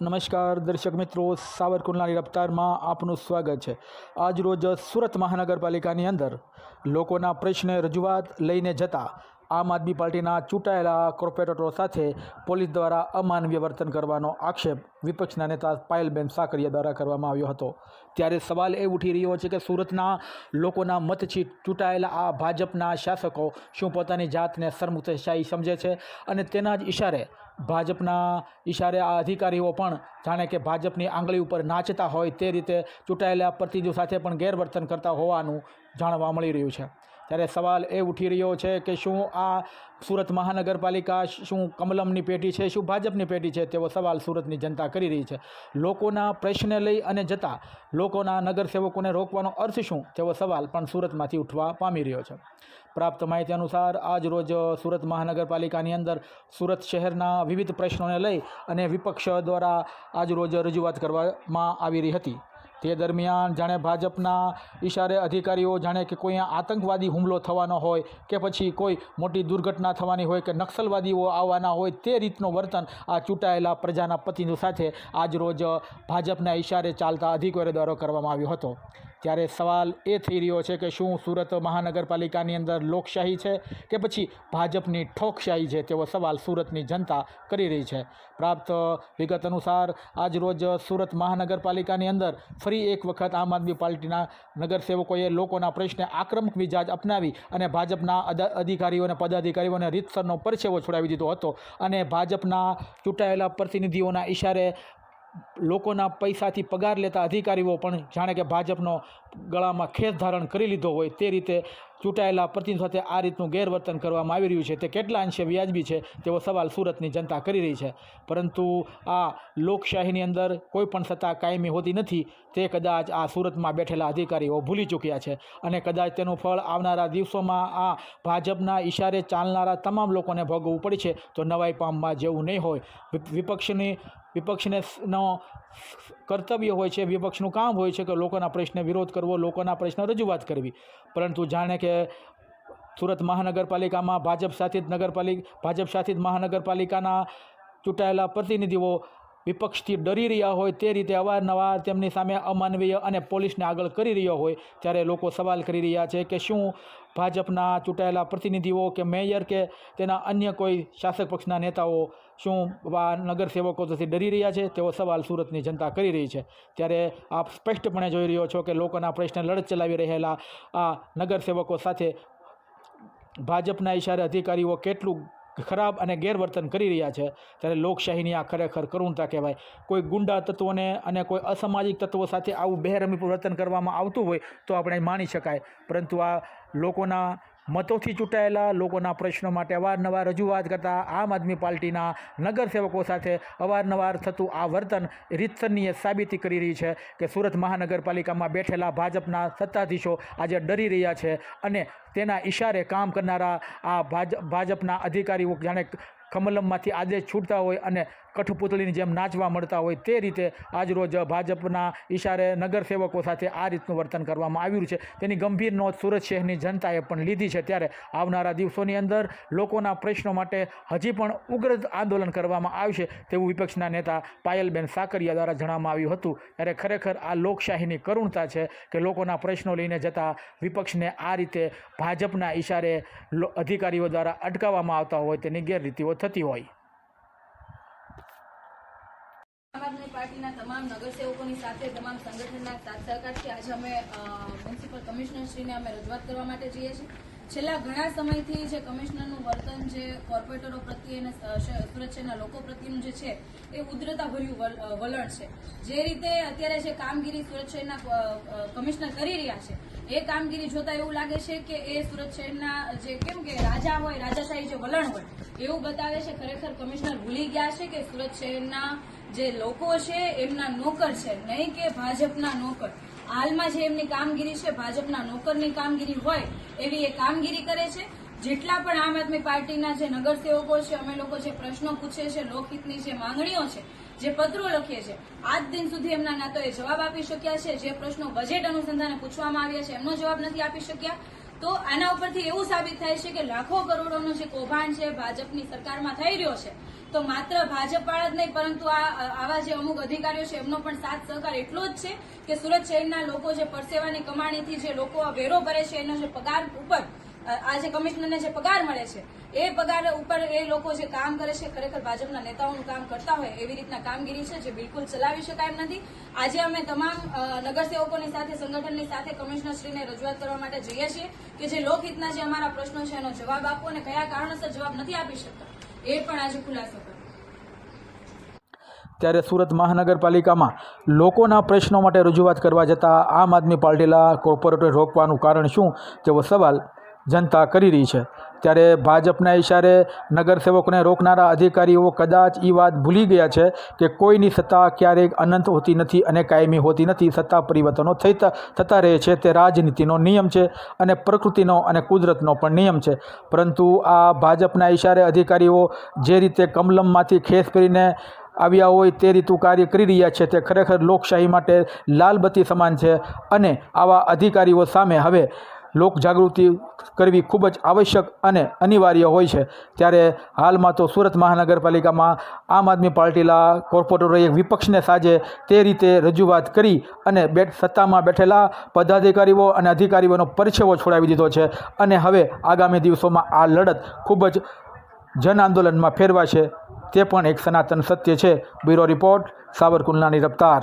નમસ્કાર દર્શક મિત્રો, સાવરકુંડલાની રફતારમાં આપનું સ્વાગત છે. આજ રોજ સુરત મહાનગરપાલિકાની અંદર લોકોના પ્રશ્ને રજૂઆત લઈને જતા આમ આદમી પાર્ટીના ચૂંટાયેલા કોર્પોરેટરો સાથે પોલીસ દ્વારા અમાનવીય વર્તન કરવાનો આક્ષેપ વિપક્ષના નેતા પાયલબેન સાકરિયા દ્વારા કરવામાં આવ્યો હતો. ત્યારે સવાલ એ ઉઠી રહ્યો છે કે સુરતના લોકોના મતથી ચૂંટાયેલા આ ભાજપના શાસકો શું પોતાની જાતને સરમુખશાહી સમજે છે? અને તેના જ ઇશારે ભાજપના ઇશારે આ અધિકારીઓ પણ જાણે કે ભાજપની આંગળી ઉપર નાચતા હોય તે રીતે ચૂંટાયેલા પ્રતિનિધિઓ સાથે પણ ગેરવર્તન કરતા હોવાનું જાણવા મળી રહ્યું છે. ત્યારે સવાલ એ ઉઠી રહ્યો છે કે શું આ સુરત મહાનગરપાલિકા શું કમલમની પેઢી છે, શું ભાજપની પેઢી છે, તેવો સવાલ સુરતની જનતા કરી રહી છે. લોકોના પ્રશ્ને લઈ અને જતા લોકોના નગરસેવકોને રોકવાનો અર્થ શું, તેવો સવાલ પણ સુરતમાંથી ઉઠવા પામી રહ્યો છે. પ્રાપ્ત માહિતી અનુસાર, આજ રોજ સુરત મહાનગરપાલિકાની અંદર સુરત શહેરના વિવિધ પ્રશ્નોને લઈ અને વિપક્ષ દ્વારા આજ રોજ રજૂઆત કરવામાં આવી રહી હતી. તે દરમિયાન જાણે ભાજપના ઈશારે અધિકારીઓ જાણે કે કોઈ આતંકવાદી હુમલો થવાનો હોય કે પછી કોઈ મોટી દુર્ઘટના થવાની હોય કે નક્સલવાદીઓ આવવાના હોય તે રીતનું વર્તન આ ચૂંટાયેલા પ્રજાના પ્રતિનિધિ સાથે આજ રોજ ભાજપના ઈશારે ચાલતા અધિકારીઓ દ્વારા કરવામાં આવ્યો હતો. ત્યારે સવાલ એ થઈ રહ્યો છે કે શું સુરત મહાનગરપાલિકાની અંદર લોકશાહી છે કે પછી ભાજપની ઠોકશાહી છે તેવો સવાલ સુરતની જનતા કરી રહી છે. પ્રાપ્ત વિગત અનુસાર, આજ રોજ સુરત મહાનગરપાલિકાની અંદર ફરી એક વખત આમ આદમી પાર્ટીના નગરસેવકોએ લોકોના પ્રશ્ને આક્રમક મિજાજ અપનાવી અને ભાજપના અધિકારીઓને પદાધિકારીઓને રીતસરનો પરસેવો છોડાવી દીધો હતો અને ભાજપના ચૂંટાયેલા પ્રતિનિધિઓના ઈશારે લોકોના પૈસાથી પગાર લેતા અધિકારીઓ પણ જાણે કે ભાજપનો ગળામાં ખેસ ધારણ કરી લીધો હોય તે રીતે ચૂંટાયેલા પ્રતિનિધિ સાથે આ રીતનું ગેરવર્તન કરવામાં આવી રહ્યું છે. તે કેટલા અંશે વ્યાજબી છે તેવો સવાલ સુરતની જનતા કરી રહી છે. પરંતુ આ લોકશાહીની અંદર કોઈ પણ સત્તા કાયમી હોતી નથી. તે કદાચ આ સુરતમાં બેઠેલા અધિકારીઓ ભૂલી ચૂક્યા છે અને કદાચ તેનું ફળ આવનારા દિવસોમાં આ ભાજપના ઈશારે ચાલનારા તમામ લોકોને ભોગવવું પડશે તો નવાઈ પામવા જેવું નહીં હોય. વિપક્ષની વિપક્ષને નો કર્તવ્ય હોય છે, વિપક્ષનું કામ હોય છે કે લોકોના પ્રશ્ને વિરોધ કરવો, લોકોના પ્રશ્ન રજૂઆત કરવી. પરંતુ જાણે કે સુરત મહાનગરપાલિકામાં ભાજપ શાસિત નગરપાલિકા, ભાજપ શાસિત મહાનગરપાલિકાના ચૂંટાયેલા પ્રતિનિધિઓ વિપક્ષથી ડરી રહ્યા હોય તે રીતે અવારનવાર તેમની સામે અમાનવીય અને પોલીસને આગળ કરી રહ્યો હોય ત્યારે લોકો સવાલ કરી રહ્યા છે કે શું ભાજપના ચૂંટાયેલા પ્રતિનિધિઓ કે મેયર કે તેના અન્ય કોઈ શાસક પક્ષના નેતાઓ શું આ નગરસેવકો તેથી ડરી રહ્યા છે? તેવો સવાલ સુરતની જનતા કરી રહી છે. ત્યારે આપ સ્પષ્ટપણે જોઈ રહ્યો છો કે લોકોના પ્રશ્ને લડત ચલાવી રહેલા આ નગરસેવકો સાથે ભાજપના ઇશારે અધિકારીઓ કેટલું ખરાબ અને ગેરવર્તન કરી રહ્યા છે, ત્યારે લોકશાહીની આ ખરેખર કરુણતા કહેવાય. કોઈ ગુંડા તત્વોને અને કોઈ અસામાજિક તત્વો સાથે આવું બેરમી વર્તન કરવામાં આવતું હોય તો આપણે માની શકાય. પરંતુ આ લોકોના મતોથી ચૂંટાયેલા લોકોના પ્રશ્નો માટે અવારનવાર રજૂઆત કરતા આમ આદમી પાર્ટીના નગરસેવકો સાથે અવારનવાર થતું આ વર્તન રીતસરનીય સાબિતી કરી રહી છે કે સુરત મહાનગરપાલિકામાં બેઠેલા ભાજપના સત્તાધીશો આજે ડરી રહ્યા છે અને તેના ઈશારે કામ કરનારા આ ભાજ, ભાજપના અધિકારીઓ જાણે કમલમમાંથી આદેશ છૂટતા હોય અને કઠપુતળીની જેમ નાચવા મળતા હોય તે રીતે આજરોજ ભાજપના ઈશારે નગરસેવકો સાથે આ રીતનું વર્તન કરવામાં આવ્યું છે. તેની ગંભીર નોંધ સુરત શહેરની જનતાએ પણ લીધી છે. ત્યારે આવનારા દિવસોની અંદર લોકોના પ્રશ્નો માટે હજી પણ ઉગ્ર આંદોલન કરવામાં આવશે તેવું વિપક્ષના નેતા પાયલબેન સાકરિયા દ્વારા જણાવવામાં આવ્યું હતું. ત્યારે ખરેખર આ લોકશાહીની કરુણતા છે કે લોકોના પ્રશ્નો લઈને જતા વિપક્ષને આ રીતે ભાજપના ઈશારે અધિકારીઓ દ્વારા અટકાવવામાં આવતા હોય તેની ગેરરીતિઓ થતી હોય આમ આદમી પાર્ટીના તમામ નગરસેવકોની સાથે તમામ સંગઠનના સાથ સહકારથી આજે અમે મ્યુનિસિપલ કમિશનરશ્રીને અમે રજૂઆત કરવા માટે જઈએ છીએ. છેલ્લા ઘણા સમયથી જે કમિશનરનું વર્તન જે કોર્પોરેટરો પ્રત્યે અને સુરત શહેરના લોકો પ્રત્યેનું જે છે, એ ઉદ્રતાભર્યું વલણ છે. જે રીતે અત્યારે જે કામગીરી સુરત શહેરના કમિશનર કરી રહ્યા છે, એ કામગીરી જોતા એવું લાગે છે કે એ સુરત શહેરના જે કેમ કે રાજા હોય, રાજાશાહી જે વલણ હોય, એવું બતાવે છે, ખરેખર કમિશનર ભૂલી ગયા છે કે સુરત શહેરના જે લોકો છે, એમના નોકર છે, નહીં કે ભાજપના નોકર. હાલમાં જે એમની કામગીરી છે, ભાજપના નોકરની કામગીરી હોય એવી એ કામગીરી કરે છે. જેટલા પણ આમ આદમી પાર્ટીના જે નગરસેવકો છે, અમે લોકો જે પ્રશ્નો પૂછે છે, લોકહિતની જે માંગણીઓ છે, જે પત્રો લખીએ છીએ આજ દિન સુધી એમના ના તો એ જવાબ આપી શક્યા છે. જે પ્રશ્નો બજેટ અનુસંધાને પૂછવામાં આવ્યા છે, એમનો જવાબ નથી આપી શક્યા. તો આના ઉપરથી એવું સાબિત થાય છે કે લાખો કરોડોનો જે કૌભાંડ છે, ભાજપની સરકારમાં થઈ રહ્યો છે. તો માત્ર ભાજપ વાળા જ નહીં, પરંતુ આ, આવા જે અમુક અધિકારીઓ છે, એમનો પણ સાથ સહકાર એટલો જ છે કે સુરત શહેરના લોકો જે પરસેવાની કમાણીથી જે લોકો વેરો ભરે છે, એનો જે પગાર ઉપર આ જે કમિશનરને જે પગાર મળે છે, એ પગાર ઉપર એ લોકો જે કામ કરે છે, ખરેખર ભાજપના નેતાઓનું કામ કરતા હોય એવી રીતના કામગીરી છે, જે બિલકુલ ચલાવી શકાય નથી. આજે અમે તમામ નગરસેવકોની સાથે, સંગઠનની સાથે કમિશનરશ્રીને રજૂઆત કરવા માટે જઈએ છીએ કે જે લોકહિતના જે અમારા પ્રશ્નો છે, એનો જવાબ આપો અને કયા કારણોસર જવાબ નથી આપી શકતા. એ પણ આજે ખુલાસો ત્યારે સુરત મહાનગરપાલિકામાં લોકોના પ્રશ્નો માટે રજૂઆત કરવા જતાં આમ આદમી પાર્ટીલા કોર્પોરેટર રોકવાનું કારણ શું? તેવો સવાલ જનતા કરી રહી છે. ત્યારે ભાજપના ઇશારે નગરસેવકોને રોકનારા અધિકારીઓ કદાચ એ વાત ભૂલી ગયા છે કે કોઈની સત્તા ક્યારેક અનંત હોતી નથી અને કાયમી હોતી નથી. સત્તા પરિવર્તનો થઈ થતા રહે છે. તે રાજનીતિનો નિયમ છે અને પ્રકૃતિનો અને કુદરતનો પણ નિયમ છે. પરંતુ આ ભાજપના ઇશારે અધિકારીઓ જે રીતે કમલમમાંથી ખેસ કરીને આવ્યા હોય તે રીતું કાર્ય કરી રહ્યા છે. તે ખરેખર લોકશાહી માટે લાલબત્તી સમાન છે અને આવા અધિકારીઓ સામે હવે લોક જાગૃતિ કરવી ખૂબ જ આવશ્યક અને અનિવાર્ય હોય છે. ત્યારે હાલમાં તો સુરત મહાનગરપાલિકામાં આમ આદમી પાર્ટીના કોર્પોરેટરોએ વિપક્ષને સાજે તે રીતે રજૂઆત કરી અને બેઠ સત્તામાં બેઠેલા પદાધિકારીઓ અને અધિકારીઓનો પરછેવો છોડાવી દીધો છે. અને હવે આગામી દિવસોમાં આ લડત ખૂબ જ જન આંદોલનમાં ફેરવાશે તે પણ એક સનાતન સત્ય છે. બ્યુરો રિપોર્ટ, સાવરકુંડલાની રફતાર.